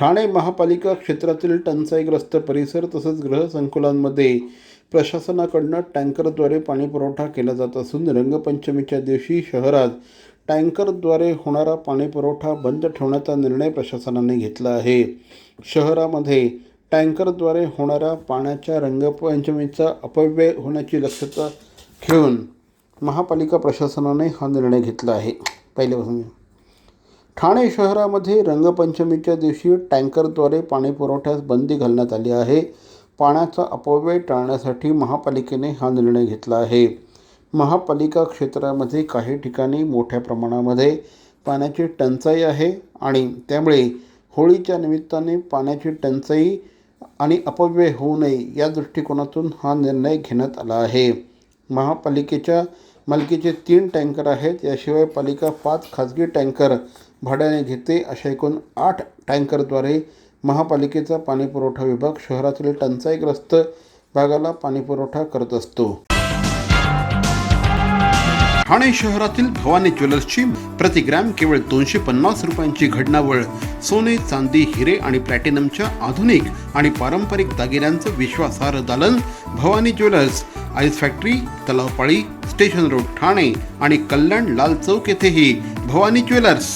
ठाणे महापालिका क्षेत्रातील टंचाईग्रस्त परिसर तसंच गृहसंकुलांमध्ये प्रशासनाकडनं टँकरद्वारे पाणीपुरवठा केला जात असून रंगपंचमीच्या दिवशी शहरात टँकरद्वारे होणारा पाणीपुरवठा बंद ठेवण्याचा निर्णय प्रशासनाने घेतला आहे. शहरामध्ये टँकरद्वारे होणाऱ्या पाण्याच्या रंगपंचमीचा अपव्यय होण्याची लक्षता घेऊन महापालिका प्रशासनाने हा निर्णय घेतला आहे. पहिल्यापासून ठाणे शहरामध्ये रंगपंचमीच्या दिवशी टँकरद्वारे पाणी पुरवठ्यास बंदी घालण्यात आली आहे. पाण्याचा अपव्यय टाळण्यासाठी महापालिकेने हा निर्णय घेतला आहे. महापालिका क्षेत्रामध्ये काही ठिकाणी मोठ्या प्रमाणामध्ये पाण्याची टंचाई आहे आणि त्यामुळे होळीच्या निमित्ताने पाण्याची टंचाई आणि अपव्यय होऊ नये या दृष्टिकोनातून हा निर्णय घेण्यात आला आहे. महापालिकेच्या मालकीचे तीन टँकर आहेत. याशिवाय पालिका पाच खाजगी टँकर भाड्याने घेते अशा एकूण आठ टँकरद्वारे महापालिकेचा पाणीपुरवठा विभाग शहरातील टंचाईग्रस्त भागाला पाणीपुरवठा करत असतो. ठाणे शहरातील भवानी ज्वेलर्सची प्रति ग्रॅम केवळ दोनशे पन्नास रुपयांची घडणावळ सोने चांदी हिरे आणि प्लॅटिनमच्या आधुनिक आणि पारंपरिक दागिन्यांचं विश्वासार्ह दालन Bhavani jewellers ice factory Talaopali station road Thane आणि कल्याण लाल चौक येथेही भवानी ज्वेलर्स.